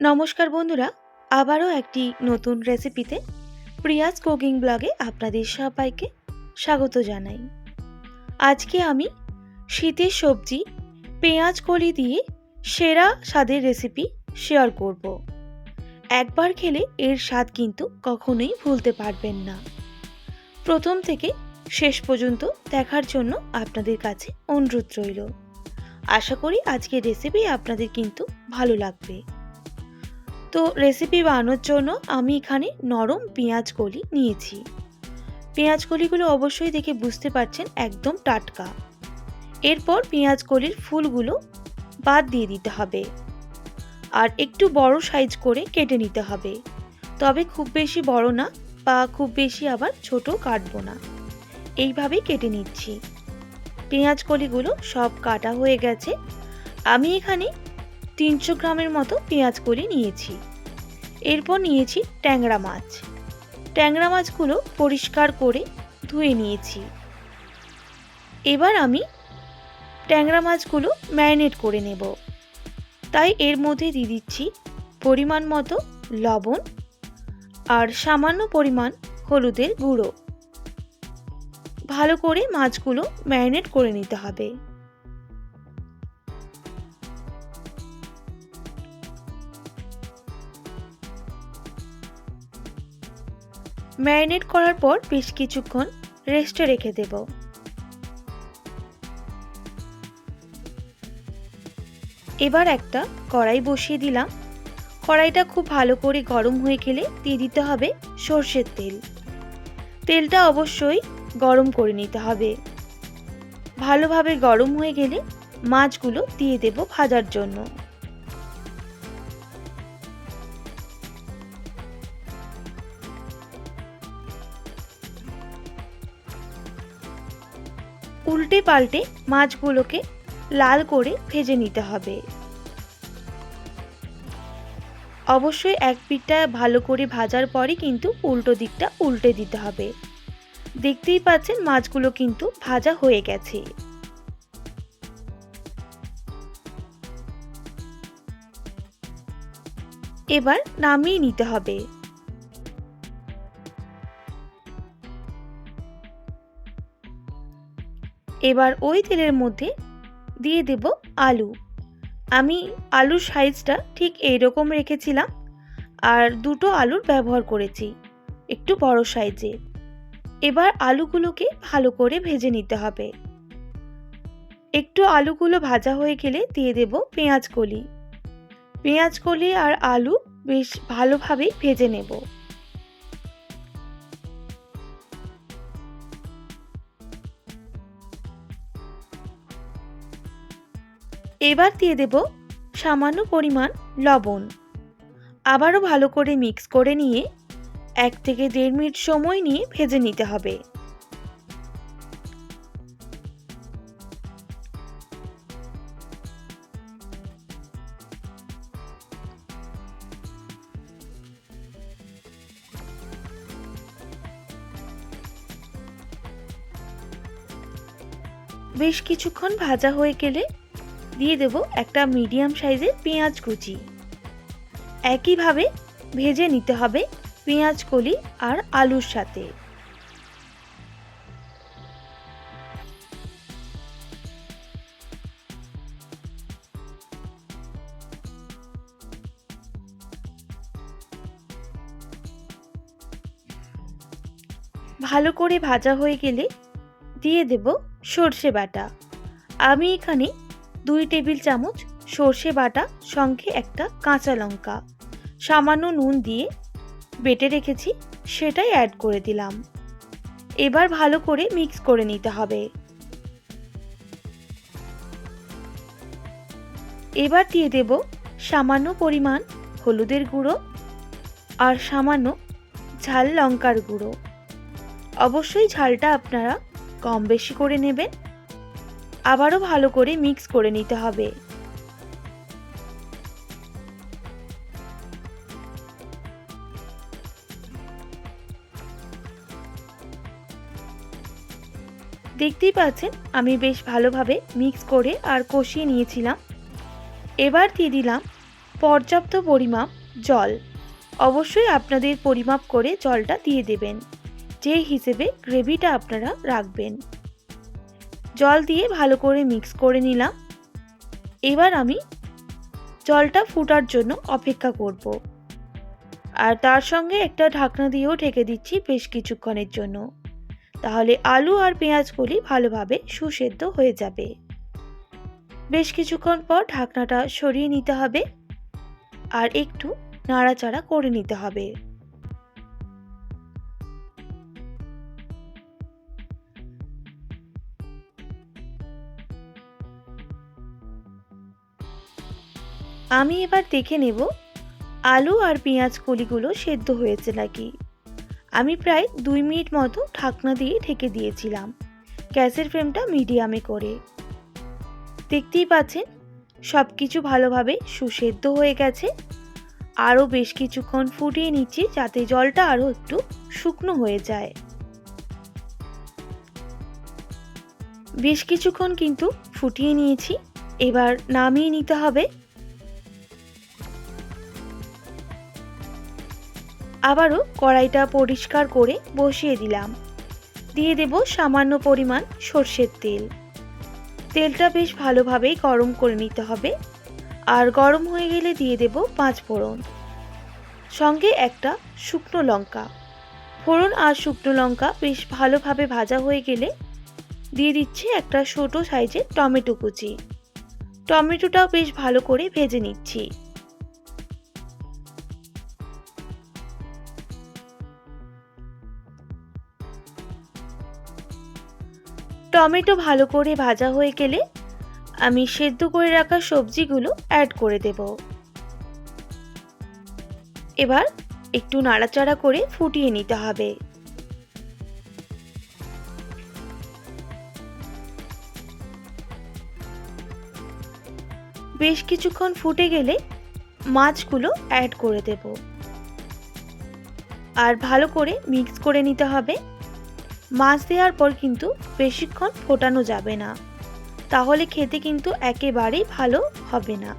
নমস্কার বন্ধুরা, আবারও একটি নতুন রেসিপিতে প্রিয়াজ কুকিং ব্লগে আপনাদের সবাইকে স্বাগত জানাই। আজকে আমি শীতের সবজি, পেঁয়াজ কলি দিয়ে সেরা স্বাদের রেসিপি শেয়ার করব। একবার খেলে এর স্বাদ কিন্তু কখনোই ভুলতে পারবেন না। প্রথম থেকে শেষ পর্যন্ত দেখার জন্য আপনাদের কাছে অনুরোধ রইল। আশা করি আজকের রেসিপি আপনাদের কিন্তু ভালো লাগবে। তো রেসিপি বানানোর জন্য আমি এখানে নরম পেঁয়াজ কলি নিয়েছি। পেঁয়াজ কলিগুলো অবশ্যই দেখে বুঝতে পারছেন একদম টাটকা। এরপর পেঁয়াজ কলির ফুলগুলো বাদ দিয়ে দিতে হবে। আর একটু বড় সাইজ করে কেটে নিতে হবে। তবে খুব বেশি বড় না বা খুব বেশি আবার ছোট কাটবো না। এইভাবেই কেটে নিচ্ছি। পেঁয়াজ কলিগুলো সব কাটা হয়ে গেছে। আমি এখানে তিনশো গ্রামের মতো পেঁয়াজ কলি নিয়েছি। এরপর নিয়েছি ট্যাংরা মাছ। ট্যাংরা মাছগুলো পরিষ্কার করে ধুয়ে নিয়েছি। এবার আমি ট্যাংরা মাছগুলো ম্যারিনেট করে নেব। তাই এর মধ্যে দিয়ে দিচ্ছি পরিমাণ মতো লবণ আর সামান্য পরিমাণ হলুদের গুঁড়ো। ভালো করে মাছগুলো ম্যারিনেট করে নিতে হবে। ম্যারিনেট করার পর বেশ কিছুক্ষণ রেস্টে রেখে দেব। এবার একটা কড়াই বসিয়ে দিলাম। কড়াইটা খুব ভালো করে গরম হয়ে গেলে দিয়ে দিতে হবে সর্ষের তেল। তেলটা অবশ্যই গরম করে নিতে হবে। ভালোভাবে গরম হয়ে গেলে মাছগুলো দিয়ে দেব ভাজার জন্য। উল্টে পাল্টে মাছগুলোকে লাল করে ভেজে নিতে হবে। অবশ্যই এক পিঠটা ভালো করে ভাজার পরে কিন্তু উল্টো দিকটা উল্টে দিতে হবে। দেখতেই পাচ্ছেন মাছগুলো কিন্তু ভাজা হয়ে গেছে। এবার নামিয়ে নিতে হবে। এবার ওই তেলের মধ্যে দিয়ে দেব আলু। আমি আলুর সাইজটা ঠিক এইরকম রেখেছিলাম আর দুটো আলুর ব্যবহার করেছি, একটু বড় সাইজে। এবার আলুগুলোকে ভালো করে ভেজে নিতে হবে। একটু আলুগুলো ভাজা হয়ে গেলে দিয়ে দেব পেঁয়াজ কলি। পেঁয়াজ কলি আর আলু বেশ ভালোভাবেই ভেজে নেব। এবার দিয়ে দেব সামান্য পরিমাণ লবণ। আবারও ভালো করে মিক্স করে নিয়ে এক থেকে দেড় মিনিট সময় নিয়ে ভেজে নিতে হবে। বেশ কিছুক্ষণ ভাজা হয়ে গেলে দিয়ে দেব একটা মিডিয়াম সাইজের পেঁয়াজ কুচি। একইভাবে ভেজে নিতে হবে পেঁয়াজ কলি আর আলুর সাথে। ভালো করে ভাজা হয়ে গেলে দিয়ে দেব সর্ষে বাটা। আমি এখানে দুই টেবিল চামচ সর্ষে বাটা, সঙ্গে একটা কাঁচা লঙ্কা। সামান্য নুন দিয়ে বেটে রেখেছি, সেটাই অ্যাড করে দিলাম। এবার ভালো করে মিক্স করে নিতে হবে। এবার দিয়ে দেব সামান্য পরিমাণ হলুদের গুঁড়ো আর সামান্য ঝাল লঙ্কার গুঁড়ো। অবশ্যই ঝালটা আপনারা কম বেশি করে নেবেন। আবারও ভালো করে মিক্স করে নিতে হবে। দেখতেই পাচ্ছেন, আমি বেশ ভালোভাবে মিক্স করে আর কষিয়ে নিয়েছিলাম। এবার দিয়ে দিলাম পর্যাপ্ত পরিমাপ জল। অবশ্যই আপনাদের পরিমাপ করে জলটা দিয়ে দেবেন। যেই হিসেবে গ্রেভিটা আপনারা রাখবেন। জল দিয়ে ভালো করে মিক্স করে নিলাম। এবার আমি জলটা ফুটার জন্য অপেক্ষা করব। আর তার সঙ্গে একটা ঢাকনা দিয়েও ঢেকে দিচ্ছি বেশ কিছুক্ষণের জন্য। তাহলে আলু আর পেঁয়াজগুলি ভালোভাবে সুসেদ্ধ হয়ে যাবে। বেশ কিছুক্ষণ পর ঢাকনাটা সরিয়ে নিতে হবে। আর একটু নাড়াচাড়া করে নিতে হবে। আমি এবার দেখে নেব, আলু আর পেঁয়াজ কলিগুলো সেদ্ধ হয়েছে নাকি। আমি প্রায় দুই মিনিট মতো ঢাকনা দিয়ে ঢেকে দিয়েছিলাম, গ্যাসের ফ্লেমটা মিডিয়ামে করে। দেখতেই পাচ্ছেন সব কিছু ভালোভাবে সুসেদ্ধ হয়ে গেছে। আরও বেশ কিছুক্ষণ ফুটিয়ে নিচ্ছি যাতে জলটা আরও একটু শুকনো হয়ে যায়। বেশ কিছুক্ষণ কিন্তু ফুটিয়ে নিয়েছি। এবার নামিয়ে নিতে হবে আবারও কড়াইটা পরিষ্কার করে বসিয়ে দিলাম। দিয়ে দেব সামান্য পরিমাণ সর্ষের তেল। তেলটা বেশ ভালোভাবেই গরম করে নিতে হবে। আর গরম হয়ে গেলে দিয়ে দেব পাঁচ ফোড়ন। সঙ্গে একটা শুকনো লঙ্কা। ফোড়ন আর শুকনো লঙ্কা বেশ ভালোভাবে ভাজা হয়ে গেলে দিয়ে দিচ্ছি একটা ছোটো সাইজের টমেটো কুচি। টমেটোটাও বেশ ভালো করে ভেজে নিচ্ছি। টমেটো ভালো করে ভাজা হয়ে গেলে আমি সেদ্ধ করে রাখা সবজিগুলো অ্যাড করে দেব। এবার একটু নাড়াচাড়া করে ফুটিয়ে নিতে হবে। বেশ কিছুক্ষণ ফুটে গেলে মাছগুলো অ্যাড করে দেব। আর ভালো করে মিক্স করে নিতে হবে। মাছ দেওয়ার পর কিন্তু বেশিক্ষণ ফোটানো যাবে না। তাহলে খেতে কিন্তু একেবারেই ভালো হবে না।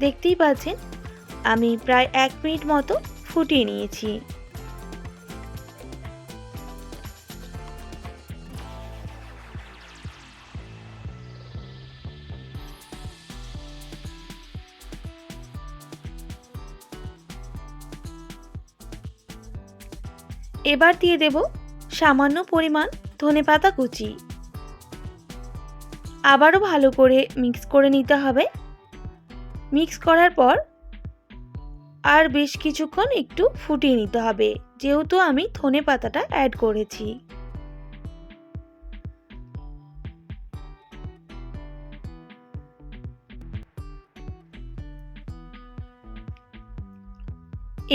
দেখতেই পাচ্ছেন, আমি প্রায় এক মিনিট মতো ফুটিয়ে নিয়েছি। এবার দিয়ে দেব সামান্য পরিমাণ ধনে পাতা কুচি। আবারও ভালো করে মিক্স করে নিতে হবে। মিক্স করার পর আর বেশ কিছুক্ষণ একটু ফুটিয়ে নিতে হবে, যেহেতু আমি ধনে পাতাটা অ্যাড করেছি।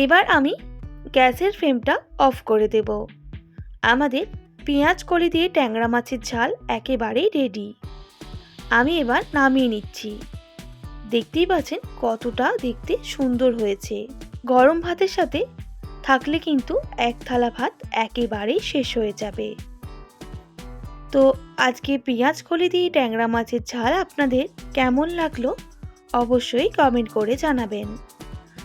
এবার আমি গ্যাসের ফ্লেমটা অফ করে দেব। আমাদের পেঁয়াজ কলি দিয়ে ট্যাংরা মাছের ঝাল একেবারেই রেডি আমি এবার নামিয়ে নিচ্ছি। দেখতেই পাচ্ছেন কতটা দেখতে সুন্দর হয়েছে। গরম ভাতের সাথে থাকলে কিন্তু এক থালা ভাত একেবারেই শেষ হয়ে যাবে। তো আজকে পেঁয়াজ কলি দিয়ে ট্যাংরা মাছের ঝাল আপনাদের কেমন লাগল অবশ্যই কমেন্ট করে জানাবেন।